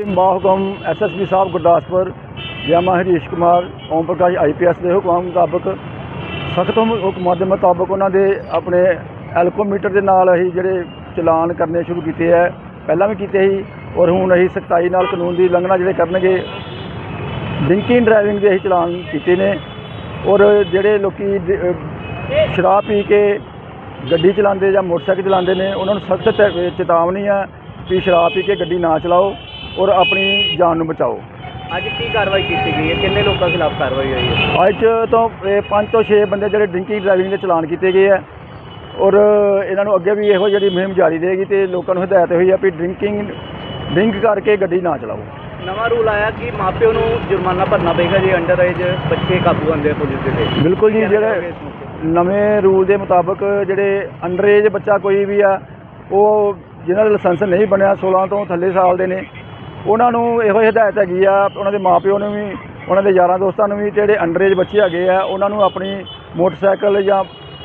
ਬਾਹੁਕਮ SSP ਸਾਹਿਬ ਗੁਰਦਾਸਪੁਰ ਯਾਮਾ Harish Kumar, Om Prakash IPS ਦੇ ਹੁਕਮਾਂ ਮੁਤਾਬਕ ਸਖਤ ਹੁਕਮਾਂ ਦੇ ਮੁਤਾਬਕ ਉਹਨਾਂ ਦੇ ਆਪਣੇ ਐਲਕੋਮੀਟਰ ਦੇ ਨਾਲ ਅਸੀਂ ਜਿਹੜੇ ਚਲਾਨ ਕਰਨੇ ਸ਼ੁਰੂ ਕੀਤੇ ਹੈ ਪਹਿਲਾਂ ਵੀ ਕੀਤੇ ਸੀ ਔਰ ਹੁਣ ਅਸੀਂ ਸਖਤਾਈ ਨਾਲ ਕਾਨੂੰਨ ਦੀ ਉਲੰਘਣਾ ਜਿਹੜੇ ਕਰਨਗੇ ਡਰਿੰਕਿੰਗ ਡਰਾਈਵਿੰਗ ਦੇ ਅਸੀਂ ਚਲਾਨ ਕੀਤੇ ਨੇ ਔਰ ਜਿਹੜੇ ਲੋਕੀ ਸ਼ਰਾਬ ਪੀ ਕੇ ਗੱਡੀ ਚਲਾਉਂਦੇ ਜਾਂ ਮੋਟਰਸਾਈਕਲ ਚਲਾਉਂਦੇ ਨੇ, ਉਹਨਾਂ ਨੂੰ ਸਖਤ ਚੇਤਾਵਨੀ ਹੈ ਕਿ ਸ਼ਰਾਬ ਪੀ ਕੇ ਗੱਡੀ ਨਾ ਚਲਾਓ। ਔਰ ਆਪਣੀ ਜਾਨ ਨੂੰ ਬਚਾਓ। ਅੱਜ ਕੀ ਕਾਰਵਾਈ ਕੀਤੀ ਗਈ ਹੈ? ਕਿੰਨੇ ਲੋਕਾਂ ਖਿਲਾਫ ਕਾਰਵਾਈ ਹੋਈ ਹੈ? ਅੱਜ ਤੋਂ 5 ਤੋਂ 6 ਬੰਦੇ ਜਿਹੜੇ ਡਰਿੰਕਿੰਗ ਡਰਾਈਵਿੰਗ ਦੇ ਚਲਾਨ ਕੀਤੇ ਗਏ ਆ ਔਰ ਇਹਨਾਂ ਨੂੰ ਅੱਗੇ ਵੀ ਇਹੋ ਜਿਹੜੀ ਮੁਹਿੰਮ ਜਾਰੀ ਰਹੇਗੀ ਤੇ ਲੋਕਾਂ ਨੂੰ ਹਦਾਇਤ ਹੋਈ ਆ ਵੀ ਡਰਿੰਕਿੰਗ ਡਰਿੰਕ ਕਰਕੇ ਗੱਡੀ ਨਾ ਚਲਾਓ। ਨਵਾਂ ਰੂਲ ਆਇਆ ਕਿ ਮਾਪਿਓ ਨੂੰ ਜੁਰਮਾਨਾ ਭਰਨਾ ਪਏਗਾ ਜੇ ਅੰਡਰ ਏਜ ਬੱਚੇ ਕਾਬੂ ਆਉਂਦੇ ਆ ਪੁਲਿਸ ਦੇ ਤੇ ਬਿਲਕੁਲ ਜੀ ਜਿਹੜੇ? ਨਵੇਂ ਰੂਲ ਦੇ ਮੁਤਾਬਕ ਜਿਹੜੇ ਅੰਡਰ ਏਜ ਬੱਚਾ ਕੋਈ ਵੀ ਆ ਉਹ ਜਿਹਨਾਂ ਦਾ ਲਾਇਸੈਂਸ ਨਹੀਂ ਬਣਿਆ 16 ਤੋਂ ਥੱਲੇ ਸਾਲ ਦੇ ਨੇ ਉਹਨਾਂ ਨੂੰ ਇਹੋ ਹੀ ਹਦਾਇਤ ਹੈਗੀ ਆ, ਉਹਨਾਂ ਦੇ ਮਾਪਿਓ ਨੂੰ ਵੀ, ਉਹਨਾਂ ਦੇ ਯਾਰਾਂ ਦੋਸਤਾਂ ਨੂੰ ਵੀ, ਜਿਹੜੇ ਅੰਡਰੇਜ ਬੱਚੇ ਹੈਗੇ ਆ, ਉਹਨਾਂ ਨੂੰ ਆਪਣੀ ਮੋਟਰਸਾਈਕਲ ਜਾਂ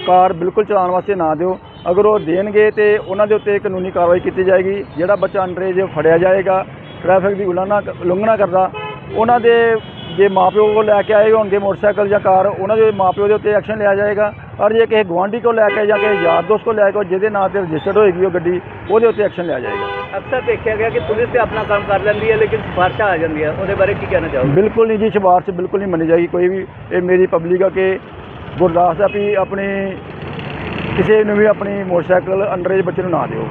ਕਾਰ ਬਿਲਕੁਲ ਚਲਾਉਣ ਵਾਸਤੇ ਨਾ ਦਿਓ। ਅਗਰ ਉਹ ਦੇਣਗੇ ਤੇ ਉਹਨਾਂ ਦੇ ਉੱਤੇ ਕਾਨੂੰਨੀ ਕਾਰਵਾਈ ਕੀਤੀ ਜਾਏਗੀ, ਜਿਹੜਾ ਬੱਚਾ ਅੰਡਰੇਜ ਫੜਿਆ ਜਾਏਗਾ ਟ੍ਰੈਫਿਕ ਦੀ ਉਲੰਘਣਾ ਉਲੰਘਣਾ ਕਰਦਾ, ਉਹਨਾਂ ਦੇ ਜੇ ਮਾਪਿਓ ਕੋਲ ਲੈ ਕੇ ਆਏ ਹੋਣਗੇ ਮੋਟਰਸਾਈਕਲ ਜਾਂ ਕਾਰ ਉਹਨਾਂ ਦੇ ਮਾਪਿਓ ਦੇ ਉੱਤੇ ਐਕਸ਼ਨ ਲਿਆ ਜਾਏਗਾ। ਔਰ ਜੇ ਕਿਸੇ ਗੁਆਂਢੀ ਕੋਲ ਲੈ ਕੇ ਜਾਂ ਕਿਸੇ ਯਾਰ ਦੋਸਤ ਕੋਲ ਲੈ ਕੇ ਜਿਹਦੇ ਨਾਂ ਤੇ ਰਜਿਸਟਰਡ ਹੋਏਗੀ ਉਹ ਗੱਡੀ ਉਹਦੇ ਉੱਤੇ ਐਕਸ਼ਨ ਲਿਆ ਜਾਏਗਾ। ਅਕਸਰ ਦੇਖਿਆ ਗਿਆ ਕਿ ਪੁਲਿਸ ਤੇ ਆਪਣਾ ਕੰਮ ਕਰ ਲੈਂਦੀ ਹੈ ਲੇਕਿਨ ਸਿਫਾਰਸ਼ਾਂ ਆ ਜਾਂਦੀਆਂ ਉਹਦੇ ਬਾਰੇ ਕੀ ਕਹਿਣਾ ਚਾਹੋਗੇ? ਬਿਲਕੁਲ ਨਹੀਂ ਜੀ ਸਿਫਾਰਸ਼ ਬਿਲਕੁਲ ਨਹੀਂ ਮੰਨੀ ਜਾਏਗੀ ਕੋਈ ਵੀ। ਇਹ ਮੇਰੀ ਪਬਲਿਕ ਆ ਕਿ ਗੁਰਦਾਸ ਆ ਵੀ ਆਪਣੀ ਕਿਸੇ ਨੂੰ ਵੀ ਆਪਣੀ ਮੋਟਰਸਾਈਕਲ ਅੰਡਰ ਏਜ ਬੱਚੇ ਨੂੰ ਨਾ ਦਿਓ।